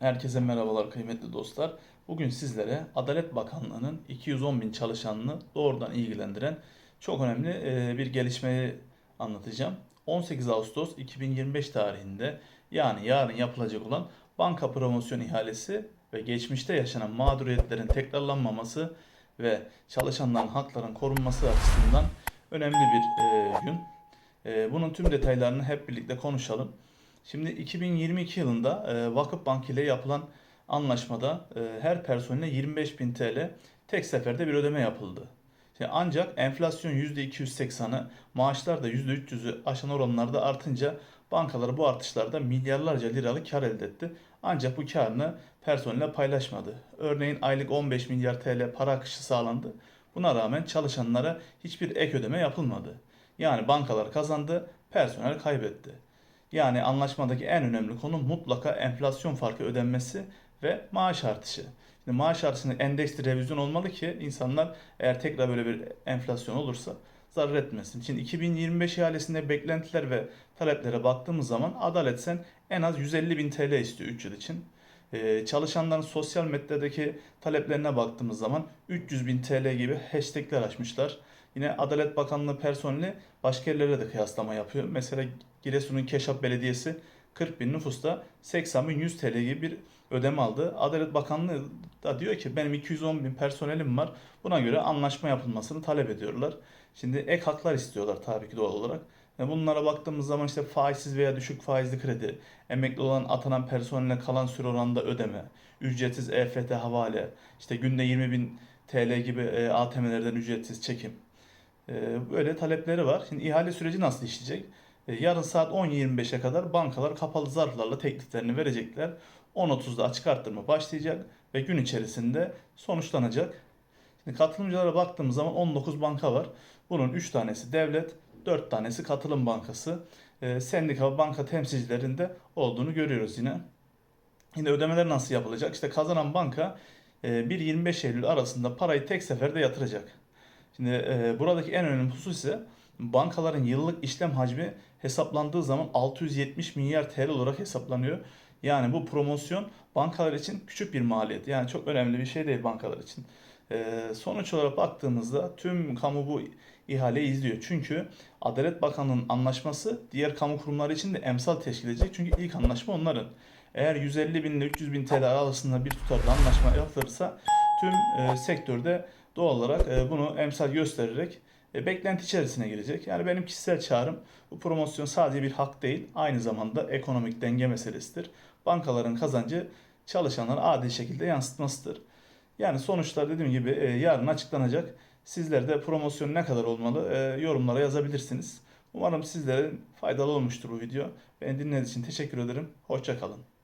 Herkese merhabalar kıymetli dostlar. Bugün sizlere Adalet Bakanlığı'nın 210 bin çalışanını doğrudan ilgilendiren çok önemli e, bir gelişmeyi anlatacağım. 18 Ağustos 2025 tarihinde yani yarın yapılacak olan banka promosyon ihalesi ve geçmişte yaşanan mağduriyetlerin tekrarlanmaması ve çalışanların haklarının korunması açısından önemli bir e, gün. E, bunun tüm detaylarını hep birlikte konuşalım. Şimdi 2022 yılında e, Vakıfbank ile yapılan anlaşmada e, her personele 25.000 TL tek seferde bir ödeme yapıldı. Ancak enflasyon %280'ı, maaşlar da %300'ü aşan oranlarda artınca bankalar bu artışlarda milyarlarca liralık kar elde etti. Ancak bu karını personelle paylaşmadı. Örneğin aylık 15 milyar TL para akışı sağlandı. Buna rağmen çalışanlara hiçbir ek ödeme yapılmadı. Yani bankalar kazandı, personel kaybetti. Yani anlaşmadaki en önemli konu mutlaka enflasyon farkı ödenmesi ve maaş artışı. Şimdi maaş artışında endeksli revizyon olmalı ki insanlar eğer tekrar böyle bir enflasyon olursa zarar etmesin. Şimdi 2025 ihalesinde beklentiler ve taleplere baktığımız zaman Adalet Sen en az 150 bin TL istiyor 3 yıl için. Ee, çalışanların sosyal medyadaki taleplerine baktığımız zaman 300 bin TL gibi hashtagler açmışlar. Yine Adalet Bakanlığı personeli başka yerlere de kıyaslama yapıyor. Mesela Giresun'un Keşap Belediyesi 40 bin nüfusta 80 bin 100 TL gibi bir ödeme aldı. Adalet Bakanlığı da diyor ki benim 210 bin personelim var. Buna göre anlaşma yapılmasını talep ediyorlar. Şimdi ek haklar istiyorlar tabii ki doğal olarak. Ve bunlara baktığımız zaman işte faizsiz veya düşük faizli kredi, emekli olan atanan personele kalan süre oranında ödeme, ücretsiz EFT havale, işte günde 20 bin TL gibi e, ATM'lerden ücretsiz çekim. E, böyle talepleri var. Şimdi ihale süreci nasıl işleyecek? E, yarın saat 10.25'e kadar bankalar kapalı zarflarla tekliflerini verecekler. 10.30'da açık arttırma başlayacak ve gün içerisinde sonuçlanacak. Şimdi katılımcılara baktığımız zaman 19 banka var. Bunun 3 tanesi devlet, 4 tanesi katılım bankası. E, sendika ve banka temsilcilerinde olduğunu görüyoruz yine. Yine ödemeler nasıl yapılacak? İşte kazanan banka e, 1-25 Eylül arasında parayı tek seferde yatıracak. Şimdi e, buradaki en önemli husus ise bankaların yıllık işlem hacmi hesaplandığı zaman 670 milyar TL olarak hesaplanıyor. Yani bu promosyon bankalar için küçük bir maliyet. Yani çok önemli bir şey değil bankalar için. Ee, sonuç olarak baktığımızda tüm kamu bu ihaleyi izliyor. Çünkü Adalet Bakanlığı'nın anlaşması diğer kamu kurumları için de emsal teşkil edecek. Çünkü ilk anlaşma onların. Eğer 150 bin ile 300 bin TL arasında bir tutarda anlaşma yapılırsa tüm e, sektörde doğal olarak e, bunu emsal göstererek e, beklenti içerisine girecek. Yani benim kişisel çağrım bu promosyon sadece bir hak değil, aynı zamanda ekonomik denge meselesidir. Bankaların kazancı çalışanlara adil şekilde yansıtmasıdır. Yani sonuçlar dediğim gibi e, yarın açıklanacak. Sizler de promosyon ne kadar olmalı yorumlara yazabilirsiniz. Umarım sizlere faydalı olmuştur bu video. Beni dinlediğiniz için teşekkür ederim. Hoşçakalın.